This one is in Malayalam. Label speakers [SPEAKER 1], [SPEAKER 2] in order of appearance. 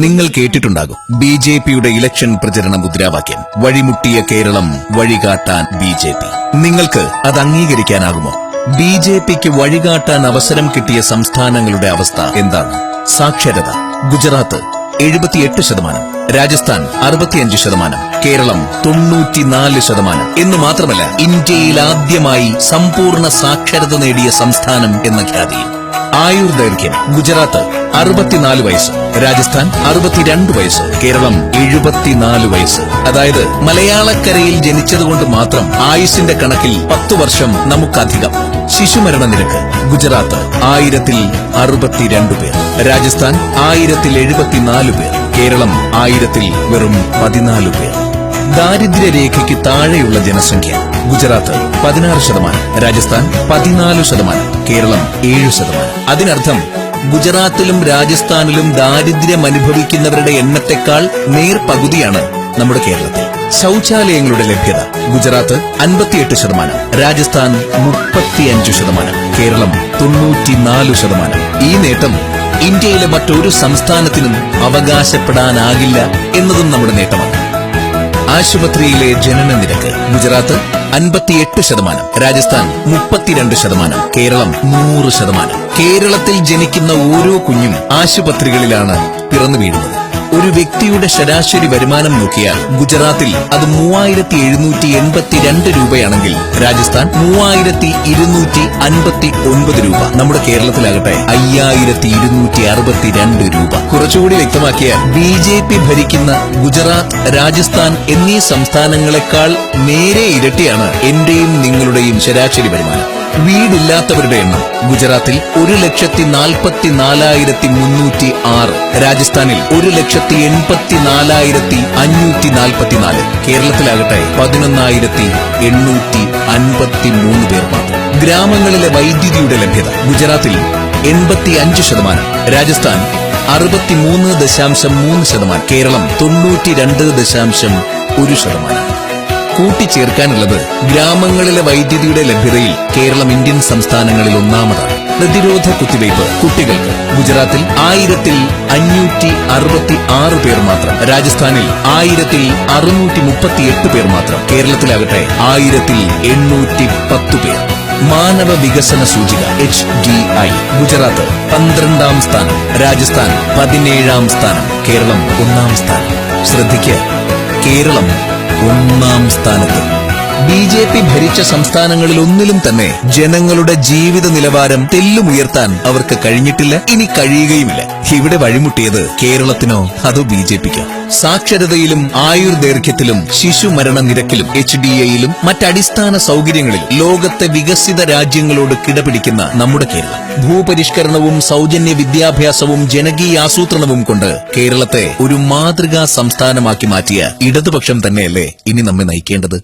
[SPEAKER 1] നിങ്ങൾ കേട്ടിട്ടുണ്ടാകും ബി ജെ പിയുടെ ഇലക്ഷൻ പ്രചരണ മുദ്രാവാക്യം. വഴിമുട്ടിയ കേരളം വഴികാട്ടാൻ ബി ജെ പി. നിങ്ങൾക്ക് അത് അംഗീകരിക്കാനാകുമോ? ബി ജെ പിക്ക് വഴികാട്ടാൻ അവസരം കിട്ടിയ സംസ്ഥാനങ്ങളുടെ അവസ്ഥ എന്താണ്? സാക്ഷരത ഗുജറാത്ത് എഴുപത്തിയെട്ട് ശതമാനം രാജസ്ഥാൻ അറുപത്തിയഞ്ച് ശതമാനം കേരളം തൊണ്ണൂറ്റിനാല് ശതമാനം. എന്ന് മാത്രമല്ല ഇന്ത്യയിൽ ആദ്യമായി സമ്പൂർണ സാക്ഷരത നേടിയ സംസ്ഥാനം എന്ന ഖ്യാതിയും ആയുർദൈർഘ്യം ഗുജറാത്ത് അറുപത്തിനാല് വയസ്സ്. രാജസ്ഥാൻ അറുപത്തിരണ്ട് വയസ്സ്. കേരളം എഴുപത്തിനാല് വയസ്സ്. അതായത് മലയാളക്കരയിൽ ജനിച്ചതുകൊണ്ട് മാത്രം ആയുസിന്റെ കണക്കിൽ പത്തു വർഷം നമുക്കധികം. ശിശുമരണ നിരക്ക് ഗുജറാത്ത് ആയിരത്തിൽ അറുപത്തിരണ്ട് പേർ. രാജസ്ഥാൻ ആയിരത്തിൽ എഴുപത്തിനാല് പേർ. കേരളം ആയിരത്തിൽ വെറും പതിനാല് പേർ. ദാരിദ്ര്യരേഖയ്ക്ക് താഴെയുള്ള ജനസംഖ്യ. ഗുജറാത്ത് പതിനാറ് ശതമാനം രാജസ്ഥാൻ പതിനാല് ശതമാനം കേരളം ഏഴ് ശതമാനം. അതിനർത്ഥം ഗുജറാത്തിലും രാജസ്ഥാനിലും ദാരിദ്ര്യം അനുഭവിക്കുന്നവരുടെ എണ്ണത്തെക്കാൾ നേർ പകുതിയാണ് നമ്മുടെ കേരളത്തിൽ. ശൌചാലയങ്ങളുടെ ലഭ്യത ഗുജറാത്ത് അൻപത്തിയെട്ട് ശതമാനം രാജസ്ഥാൻ മുപ്പത്തിയഞ്ച് ശതമാനം കേരളം തൊണ്ണൂറ്റിനാല് ശതമാനം. ഈ നേട്ടം ഇന്ത്യയിലെ മറ്റൊരു സംസ്ഥാനത്തിനും അവകാശപ്പെടാനാകില്ല എന്നതും നമ്മുടെ നേട്ടമാണ്. ആശുപത്രിയിലെ ജനന നിരക്ക് ഗുജറാത്ത് അൻപത്തിയെട്ട് ശതമാനം രാജസ്ഥാൻ മുപ്പത്തിരണ്ട് ശതമാനം കേരളം നൂറ് ശതമാനം. കേരളത്തിൽ ജനിക്കുന്ന ഓരോ കുഞ്ഞും ആശുപത്രികളിലാണ് പിറന്നു വീഴുന്നത്. ഒരു വ്യക്തിയുടെ ശരാശരി വരുമാനം നോക്കിയാൽ ഗുജറാത്തിൽ അത് മൂവായിരത്തി എഴുന്നൂറ്റി എൺപത്തിരണ്ട് രൂപയാണെങ്കിൽ രാജസ്ഥാൻ മൂവായിരത്തി ഇരുന്നൂറ്റി അൻപത്തി ഒൻപത് രൂപ. നമ്മുടെ കേരളത്തിലാകട്ടെ അയ്യായിരത്തി ഇരുന്നൂറ്റി അറുപത്തിരണ്ട് രൂപ. കുറച്ചുകൂടി വ്യക്തമാക്കിയാൽ ബി ജെ പി ഭരിക്കുന്ന ഗുജറാത്ത് രാജസ്ഥാൻ എന്നീ സംസ്ഥാനങ്ങളെക്കാൾ നേരെ ഇരട്ടിയാണ് എന്റെയും നിങ്ങളുടെയും ശരാശരി വരുമാനം. വീടില്ലാത്തവരുടെ എണ്ണം. ഗുജറാത്തിൽ ഒരു ലക്ഷത്തി നാൽപ്പത്തി നാലായിരത്തി മുന്നൂറ്റി ആറ്. രാജസ്ഥാനിൽ ഒരു ലക്ഷത്തി എൺപത്തി നാലായിരത്തി അഞ്ഞൂറ്റി നാൽപ്പത്തിനാല്. കേരളത്തിലാകട്ടെ പതിനൊന്നായിരത്തി എണ്ണൂറ്റി അൻപത്തി മൂന്ന് പേർ മാത്രം. ഗ്രാമങ്ങളിലെ വൈദ്യുതിയുടെ ലഭ്യത ഗുജറാത്തിൽ എൺപത്തി അഞ്ച് ശതമാനം. രാജസ്ഥാൻ അറുപത്തിമൂന്ന് ദശാംശം മൂന്ന് ശതമാനം. കേരളം തൊണ്ണൂറ്റി രണ്ട് ദശാംശം ഒരു ശതമാനം. കൂട്ടിച്ചേർക്കാനുള്ളത് ഗ്രാമങ്ങളിലെ വൈദ്യുതിയുടെ ലഭ്യതയിൽ കേരളം ഇന്ത്യൻ സംസ്ഥാനങ്ങളിൽ ഒന്നാമതാണ്. പ്രതിരോധ കുത്തിവയ്പ് കുട്ടികൾക്ക്. ഗുജറാത്തിൽ ആയിരത്തിൽ അഞ്ഞൂറ്റി അറുപത്തി ആറ് പേർ മാത്രം. രാജസ്ഥാനിൽ ആയിരത്തിൽ അറുന്നൂറ്റി മുപ്പത്തിയെട്ട് പേർ മാത്രം. കേരളത്തിലാകട്ടെ ആയിരത്തിൽ എണ്ണൂറ്റി പത്ത് പേർ. മാനവ വികസന സൂചിക എച്ച് ഡി ഐ. ഗുജറാത്ത് പന്ത്രണ്ടാം സ്ഥാനം. രാജസ്ഥാൻ പതിനേഴാം സ്ഥാനം. കേരളം ഒന്നാം സ്ഥാനം. ശ്രദ്ധിക്കുക. കേരളം ഒന്നാം സ്ഥാനത്ത്. ബി ജെ പി ഭരിച്ച സംസ്ഥാനങ്ങളിൽ ഒന്നിലും തന്നെ ജനങ്ങളുടെ ജീവിത നിലവാരം തെല്ലുമുയർത്താൻ അവർക്ക് കഴിഞ്ഞിട്ടില്ല ഇനി കഴിയുകയുമില്ല. ഇവിടെ വഴിമുട്ടിയത് കേരളത്തിനോ അതോ ബി ജെ പിക്കോ? സാക്ഷരതയിലും ആയുർദൈർഘ്യത്തിലും ശിശുമരണ നിരക്കിലും എച്ച് ഡി എയിലും മറ്റടിസ്ഥാന സൗകര്യങ്ങളിൽ ലോകത്തെ വികസിത രാജ്യങ്ങളോട് കിടപിടിക്കുന്ന നമ്മുടെ കേരളം. ഭൂപരിഷ്കരണവും സൗജന്യ വിദ്യാഭ്യാസവും ജനകീയ ആസൂത്രണവും കൊണ്ട് കേരളത്തെ ഒരു മാതൃകാ സംസ്ഥാനമാക്കി മാറ്റിയ ഇടതുപക്ഷം തന്നെയല്ലേ ഇനി നമ്മെ നയിക്കേണ്ടത്?